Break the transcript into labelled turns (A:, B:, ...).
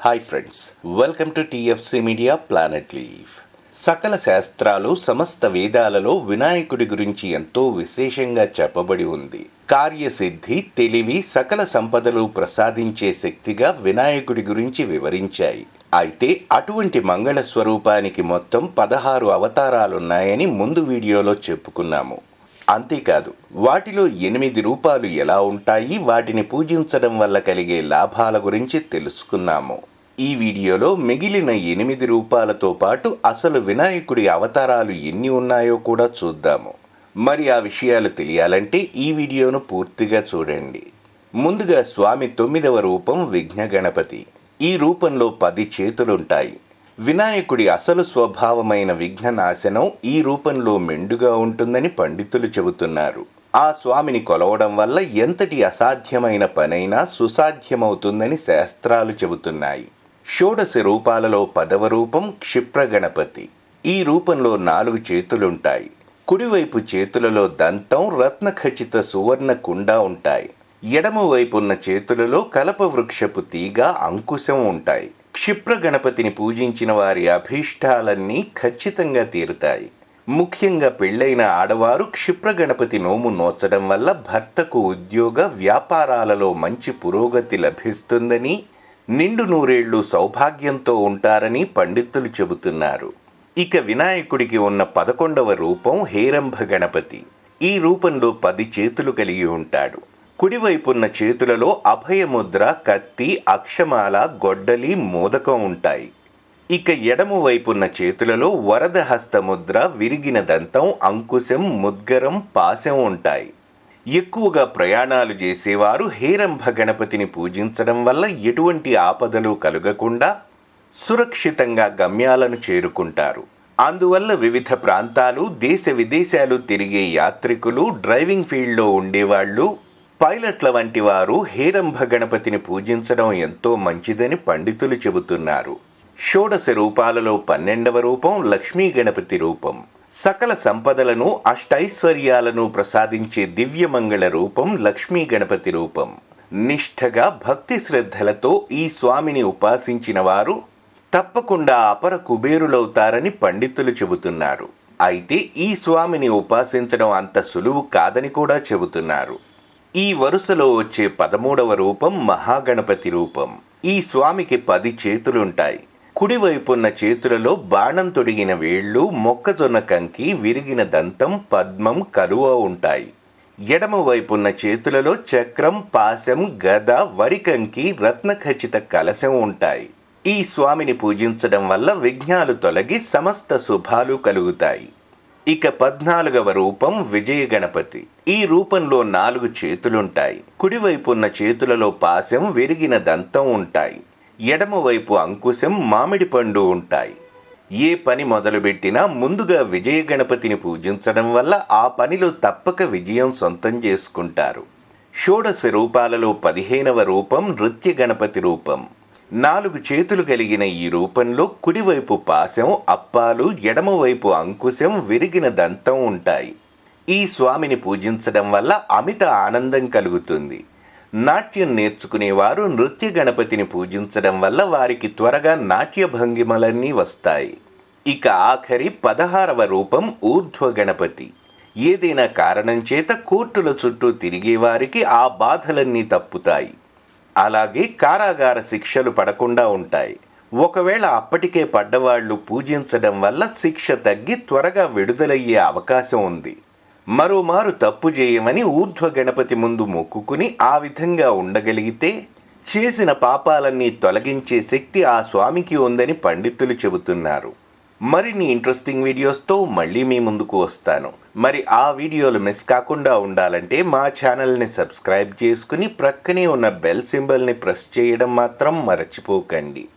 A: Hi friends welcome to TFC media planet live సకల శాస్త్రాలు సమస్త వేదాలలో వినాయకుడి గురించి ఎంతో విశేషంగా చెప్పబడి ఉంది. కార్యసిద్ధి తెలివి సకల సంపదలు ప్రసాదించే శక్తిగా వినాయకుడి గురించి వివరించాయి. అయితే అటువంటి మంగళ స్వరూపానికి మొత్తం పదహారు అవతారాలున్నాయని ముందు వీడియోలో చెప్పుకున్నాము. అంతేకాదు వాటిలో ఎనిమిది రూపాలు ఎలా ఉంటాయి వాటిని పూజించడం వల్ల కలిగే లాభాల గురించి తెలుసుకున్నాము. ఈ వీడియోలో మిగిలిన ఎనిమిది రూపాలతో పాటు అసలు వినాయకుడి అవతారాలు ఎన్ని ఉన్నాయో కూడా చూద్దాము. మరి ఆ విషయాలు తెలియాలంటే ఈ వీడియోను పూర్తిగా చూడండి. ముందుగా స్వామి తొమ్మిదవ రూపం విఘ్న గణపతి. ఈ రూపంలో పది చేతులుంటాయి. వినాయకుడి అసలు స్వభావమైన విఘ్ననాశనం ఈ రూపంలో మెండుగా ఉంటుందని పండితులు చెబుతున్నారు. ఆ స్వామిని కొలవడం వల్ల ఎంతటి అసాధ్యమైన పనైనా సుసాధ్యమవుతుందని శాస్త్రాలు చెబుతున్నాయి. షోడశ రూపాలలో పదవ రూపం క్షిప్ర గణపతి ఈ రూపంలో నాలుగు చేతులుంటాయి. కుడివైపు చేతులలో దంతం రత్నఖచిత సువర్ణ కుండ ఉంటాయి. ఎడమవైపున్న చేతులలో కలప వృక్షపు తీగ అంకుశం ఉంటాయి. క్షిప్ర గణపతిని పూజించిన వారి అభీష్టాలన్నీ ఖచ్చితంగా తీరుతాయి. ముఖ్యంగా పెళ్ళైన ఆడవారు క్షిప్ర గణపతి నోము నోచడం వల్ల భర్తకు ఉద్యోగ వ్యాపారాలలో మంచి పురోగతి లభిస్తుందని నిండు నూరేళ్ళు సౌభాగ్యంతో ఉంటారని పండితులు చెబుతున్నారు. ఇక వినాయకుడికి ఉన్న పదకొండవ రూపం హేరంభ గణపతి. ఈ రూపంలో పది చేతులు కలిగి ఉంటాడు. కుడివైపున్న చేతులలో అభయముద్ర కత్తి అక్షమాల గొడ్డలి మోదకం ఉంటాయి. ఇక ఎడమ వైపున్న చేతులలో వరద హస్తముద్ర విరిగిన దంతం అంకుశం ముద్గరం పాశం ఉంటాయి. ఎక్కువగా ప్రయాణాలు చేసేవారు హేరంభ గణపతిని పూజించడం వల్ల ఎటువంటి ఆపదలు కలగకుండా సురక్షితంగా గమ్యాలను చేరుకుంటారు. అందువల్ల వివిధ ప్రాంతాలు దేశ విదేశాలు తిరిగే యాత్రికులు డ్రైవింగ్ ఫీల్డ్లో ఉండేవాళ్ళు పైలట్ల వంటి వారు హేరంభ గణపతిని పూజించడం ఎంతో మంచిదని పండితులు చెబుతున్నారు. షోడశ రూపాలలో పన్నెండవ రూపం లక్ష్మీ గణపతి రూపం. సకల సంపదలను అష్టైశ్వర్యాలను ప్రసాదించే దివ్యమంగళ రూపం లక్ష్మీ గణపతి రూపం. నిష్ఠగా భక్తి శ్రద్ధలతో ఈ స్వామిని ఉపాసించిన వారు తప్పకుండా అపర కుబేరులవుతారని పండితులు చెబుతున్నారు. అయితే ఈ స్వామిని ఉపాసించడం అంత సులువు కాదని కూడా చెబుతున్నారు. ఈ వరుసలో వచ్చే పదమూడవ రూపం మహాగణపతి రూపం. ఈ స్వామికి పది చేతులుంటాయి. కుడివైపున్న చేతులలో బాణం తొడిగిన వేళ్ళు మొక్కజొన్న కంకి విరిగిన దంతం పద్మం కరువ ఉంటాయి. ఎడమ వైపున్న చేతులలో చక్రం పాశం గద వరికంకి రత్నఖచిత కలశం ఉంటాయి. ఈ స్వామిని పూజించడం వల్ల విఘ్నాలు తొలగి సమస్త శుభాలు కలుగుతాయి. ఇక పద్నాలుగవ రూపం విజయ గణపతి. ఈ రూపంలో నాలుగు చేతులుంటాయి. కుడివైపున్న చేతులలో పాశం విరిగిన దంతం ఉంటాయి. ఎడమవైపు అంకుశం మామిడి పండు ఉంటాయి. ఏ పని మొదలుపెట్టినా ముందుగా విజయ గణపతిని పూజించడం వల్ల ఆ పనిలో తప్పక విజయం సొంతం చేసుకుంటారు. షోడశ రూపాలలో పదిహేనవ రూపం నృత్య గణపతి రూపం. నాలుగు చేతులు కలిగిన ఈ రూపంలో కుడివైపు పాశం అప్పాలు ఎడమవైపు అంకుశం విరిగిన దంతం ఉంటాయి. ఈ స్వామిని పూజించడం వల్ల అమిత ఆనందం కలుగుతుంది. నాట్యం నేర్చుకునేవారు నృత్య గణపతిని పూజించడం వల్ల వారికి త్వరగా నాట్య భంగిమలన్నీ వస్తాయి. ఇక ఆఖరి పదహారవ రూపం ఊర్ధ్వ గణపతి. ఏదైనా కారణం చేత కోర్టుల చుట్టూ తిరిగే వారికి ఆ బాధలన్నీ తప్పుతాయి. అలాగే కారాగార శిక్షలు పడకుండా ఉంటాయి. ఒకవేళ అప్పటికే పడ్డవాళ్ళు పూజించడం వల్ల శిక్ష తగ్గి త్వరగా విడుదలయ్యే అవకాశం ఉంది. మరోమారు తప్పు చేయమని ఊర్ధ్వ గణపతి ముందు మొక్కుకుని ఆ విధంగా ఉండగలిగితే చేసిన పాపాలన్నీ తొలగించే శక్తి ఆ స్వామికి ఉందని పండితులు చెబుతున్నారు. మరిన్ని ఇంట్రెస్టింగ్ వీడియోస్తో మళ్ళీ మీ ముందుకు వస్తాను. మరి ఆ వీడియోలు మిస్ కాకుండా ఉండాలంటే మా ఛానల్ని సబ్స్క్రైబ్ చేసుకుని ప్రక్కనే ఉన్న బెల్ సింబల్ని ప్రెస్ చేయడం మాత్రం మర్చిపోకండి.